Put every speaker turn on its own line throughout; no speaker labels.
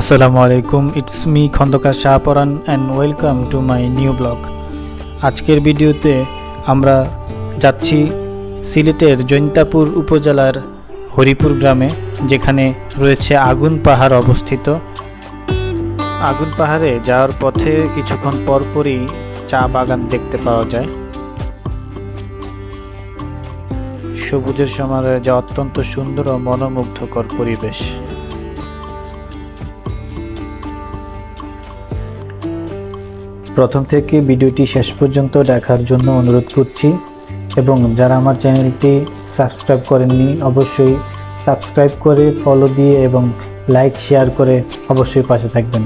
আসসালামু আলাইকুম it's me Khandakar Shahparan and welcome to my new blog আজকের ভিডিওতে আমরা যাচ্ছি সিলেটের জৈন্তাপুর উপজেলার হরিপুর গ্রামে, যেখানে রয়েছে আগুন পাহাড় অবস্থিত। আগুন পাহাড়ে যাওয়ার পথে কিছুক্ষণ পরপরই চা বাগান দেখতে পাওয়া যায়। সবুজের সমারোহে যা অত্যন্ত সুন্দর ও মনোমুগ্ধকর পরিবেশ। প্রথম থেকে ভিডিওটি শেষ পর্যন্ত দেখার জন্য অনুরোধ করছি এবং যারা আমার চ্যানেলটি সাবস্ক্রাইব করেননি, অবশ্যই সাবস্ক্রাইব করে ফলো দিয়ে এবং লাইক শেয়ার করে অবশ্যই পাশে থাকবেন।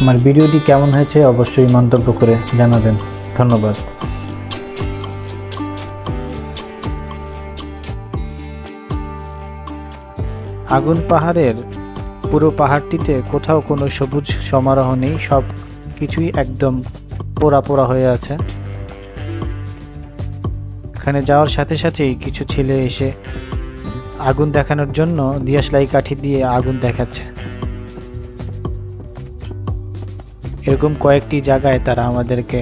আমার ভিডিওটি কেমন হয়েছে অবশ্যই মন্তব্য করে জানাবেন। ধন্যবাদ। আগুন পাহাড়ের পুরো পাহাড়টিতে কোথাও কোনো সবুজ সমারোহ নেই সব কিছুই একদম পোড়া পোড়া হয়ে আছে। এখানে যাওয়ার সাথে সাথেই কিছু ছেলে এসে আগুন দেখানোর জন্য দিয়াশলাই কাঠি দিয়ে আগুন দেখাচ্ছে। এরকম কয়েকটি জায়গায় তারা আমাদেরকে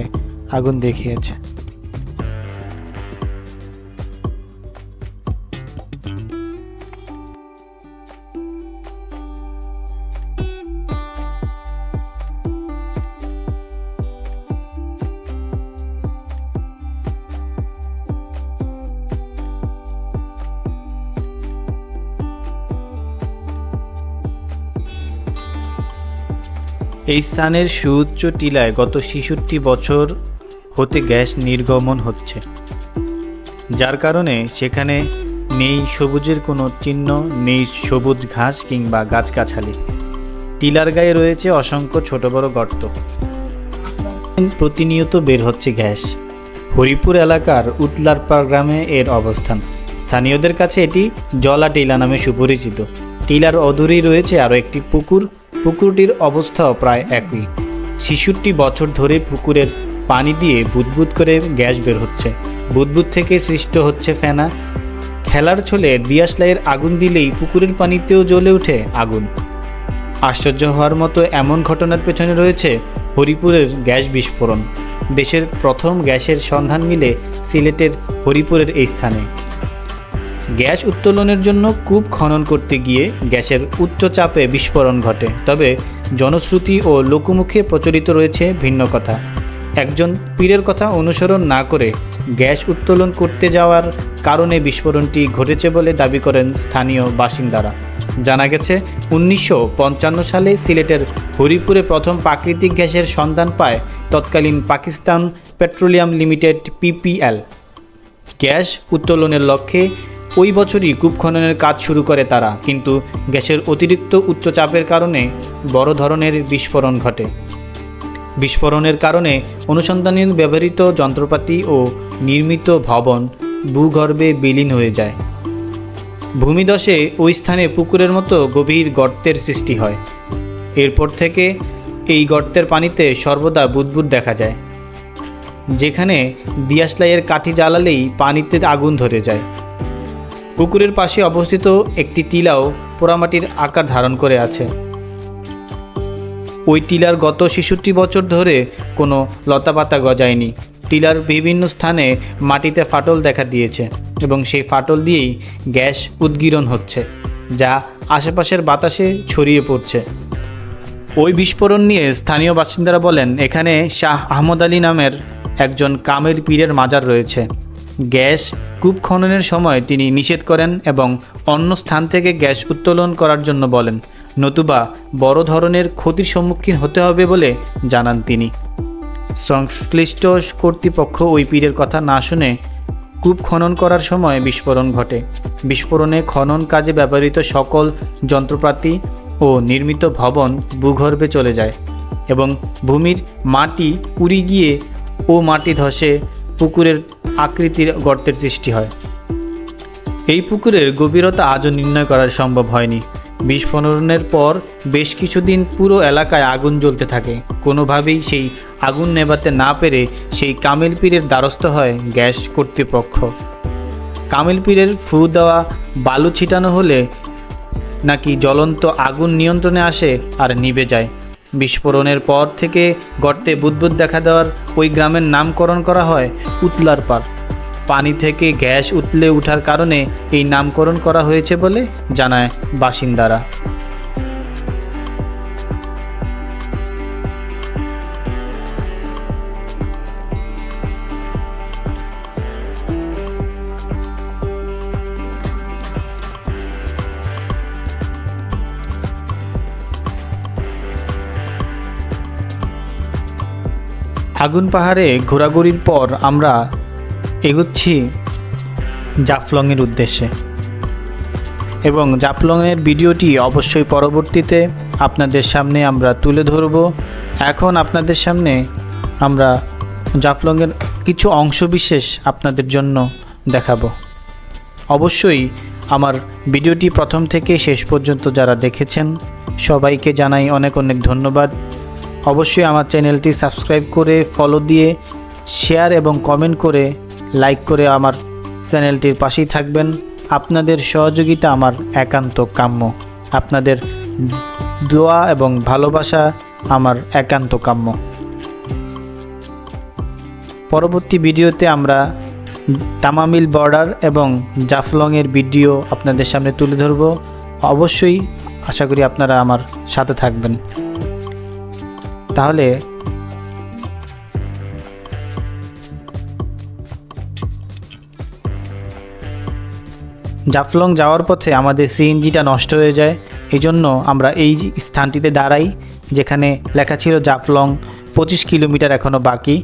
আগুন দেখিয়েছে। এই স্থানের সুউচ্চ টিলায় গত ছেষট্টি বছর হতে গ্যাস নির্গমন হচ্ছে। যার কারণে সেখানে নেই সবুজের কোনো চিহ্ন, নেই সবুজ ঘাস কিংবা গাছগাছালি। টিলার গায়ে রয়েছে অসংখ্য ছোট বড় গর্ত। প্রতিনিয়ত বের হচ্ছে গ্যাস। হরিপুর এলাকার উতলারপাড় গ্রামে এর অবস্থান। স্থানীয়দের কাছে এটি জলা টিলা নামে সুপরিচিত। টিলার অদূরেই রয়েছে আরও একটি পুকুর পুকুরটির অবস্থাও প্রায় একই। ছেষট্টি বছর ধরে পুকুরের পানি দিয়ে বুদবুদ করে গ্যাস বের হচ্ছে। বুদবুদ থেকে সৃষ্ট হচ্ছে ফেনা। খেলার ছলে দিয়াশলাইয়ের আগুন দিলেই পুকুরের পানিতেও জ্বলে ওঠে আগুন। আশ্চর্য হওয়ার মতো এমন ঘটনার পেছনে রয়েছে হরিপুরের গ্যাস বিস্ফোরণ। দেশের প্রথম গ্যাসের সন্ধান মিলে সিলেটের হরিপুরের এই স্থানে। গ্যাস উত্তোলনের জন্য কূপ খনন করতে গিয়ে গ্যাসের উচ্চ চাপে বিস্ফোরণ ঘটে। তবে জনশ্রুতি ও লোকমুখে প্রচলিত রয়েছে ভিন্ন কথা। একজন পীরের কথা অনুসরণ না করে গ্যাস উত্তোলন করতে যাওয়ার কারণে বিস্ফোরণটি ঘটেছে বলে দাবি করেন স্থানীয় বাসিন্দারা। জানা গেছে, উনিশশো পঞ্চান্ন সালে সিলেটের হরিপুরে প্রথম প্রাকৃতিক গ্যাসের সন্ধান পায় তৎকালীন Pakistan petroleum limited, PPL. Gas উত্তোলনের লক্ষ্যে ওই বছরই কূপ খননের কাজ শুরু করে তারা, কিন্তু গ্যাসের অতিরিক্ত উচ্চচাপের কারণে বড় ধরনের বিস্ফোরণ ঘটে। বিস্ফোরণের কারণে অনুসন্ধানে ব্যবহৃত যন্ত্রপাতি ও নির্মিত ভবন ভূগর্ভে বিলীন হয়ে যায়। ভূমিদশে ওই স্থানে পুকুরের মতো গভীর গর্তের সৃষ্টি হয়। এরপর থেকে এই গর্তের পানিতে সর্বদা বুদবুদ দেখা যায়। যেখানে দিয়াশলাইয়ের কাঠি জ্বালালেই পানিতে আগুন ধরে যায়। পুকুরের পাশে অবস্থিত একটি টিলাও পোড়ামাটির আকার ধারণ করে আছে। ওই টিলার গত ছেষট্টি বছর ধরে কোনো লতাপাতা গজায়নি। টিলার বিভিন্ন স্থানে মাটিতে ফাটল দেখা দিয়েছে এবং সেই ফাটল দিয়েই গ্যাস উদ্গীরণ হচ্ছে, যা আশেপাশের বাতাসে ছড়িয়ে পড়ছে। ওই বিস্ফোরণ নিয়ে স্থানীয় বাসিন্দারা বলেন, এখানে শাহ আহমদ আলী নামের একজন কামের পীরের মাজার রয়েছে। গ্যাস কূপ খননের সময় তিনি নিষেধ করেন এবং অন্য স্থান থেকে গ্যাস উত্তোলন করার জন্য বলেন, নতুবা বড় ধরনের ক্ষতির সম্মুখীন হতে হবে বলে জানান তিনি। সংশ্লিষ্ট কর্তৃপক্ষ ওই পীরের কথা না শুনে কূপ খনন করার সময় বিস্ফোরণ ঘটে। বিস্ফোরণে খনন কাজে ব্যবহৃত সকল যন্ত্রপাতি ও নির্মিত ভবন ভূগর্ভে চলে যায় এবং ভূমির মাটি পুড়ি গিয়ে ও মাটি ধসে পুকুরের আকৃতির গর্তের সৃষ্টি হয়। এই পুকুরের গভীরতা আজও নির্ণয় করা সম্ভব হয়নি। বিস্ফোরণের পর বেশ কিছুদিন পুরো এলাকায় আগুন জ্বলতে থাকে। কোনোভাবেই সেই আগুন নেভাতে না পেরে সেই কামেল পীরের দ্বারস্থ হয় গ্যাস কর্তৃপক্ষ। কামেল পীরের ফু দেওয়া বালু ছিটানো হলে নাকি জ্বলন্ত আগুন নিয়ন্ত্রণে আসে আর নিভে যায়। বিস্ফোরণের পর থেকে গর্তে বুদবুদ দেখা দেওয়ার ওই গ্রামের নামকরণ করা হয় উতলার পার পানি থেকে গ্যাস উতলে ওঠার কারণে এই নামকরণ করা হয়েছে বলে জানায় বাসিন্দারা। আগুন পাহাড়ে ঘোরাঘুরির পর আমরা এগুচ্ছি জাফলংয়ের উদ্দেশ্যে। এবং জাফলংয়ের ভিডিওটি অবশ্যই পরবর্তীতে আপনাদের সামনে আমরা তুলে ধরব। এখন আপনাদের সামনে আমরা জাফলংয়ের কিছু অংশবিশেষ আপনাদের জন্য দেখাবো। অবশ্যই আমার ভিডিওটি প্রথম থেকে শেষ পর্যন্ত যারা দেখেছেন, সবাইকে জানাই অনেক অনেক ধন্যবাদ। অবশ্যই আমার চ্যানেলটি সাবস্ক্রাইব করে ফলো দিয়ে শেয়ার এবং কমেন্ট করে লাইক করে আমার চ্যানেলটির পাশেই থাকবেন। আপনাদের সহযোগিতা আমার একান্ত কাম্য। আপনাদের দোয়া এবং ভালোবাসা আমার একান্ত কাম্য। পরবর্তী ভিডিওতে আমরা তামামিল বর্ডার এবং জাফলংয়ের ভিডিও আপনাদের সামনে তুলে ধরব। অবশ্যই আশা করি আপনারা আমার সাথে থাকবেন। তাহলে জাফলং যাওয়ার পথে আমাদের সিএনজিটা নষ্ট হয়ে যায়। এই জন্য আমরা এই স্থানটিতে দাঁড়াই, যেখানে লেখা ছিল জাফলং পঁচিশ কিলোমিটার এখনও বাকি।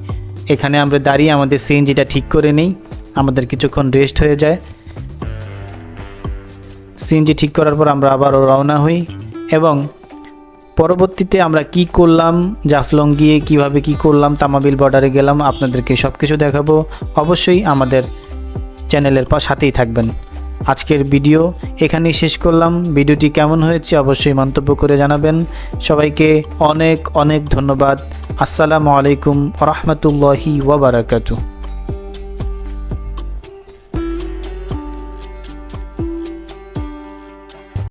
এখানে আমরা দাঁড়িয়ে আমাদের সিএনজিটা ঠিক করে নিই, আমাদের কিছুক্ষণ রেস্ট হয়ে যায়। সিএনজি ঠিক করার পর আমরা আবারও রওনা হই এবং পরবর্তীতে আমরা কি করলাম, জাফলং গিয়ে কীভাবে কি করলাম, তামাবিল বর্ডারে গেলাম, আপনাদেরকে সব কিছু দেখাবো। অবশ্যই আমাদের চ্যানেলের সাথেই থাকবেন। আজকের ভিডিও এখানেই শেষ করলাম। ভিডিওটি কেমন হয়েছে অবশ্যই মন্তব্য করে জানাবেন। সবাইকে অনেক অনেক ধন্যবাদ। আসসালামু আলাইকুম রহমতুল্লাহি ওয়াবারাকাতু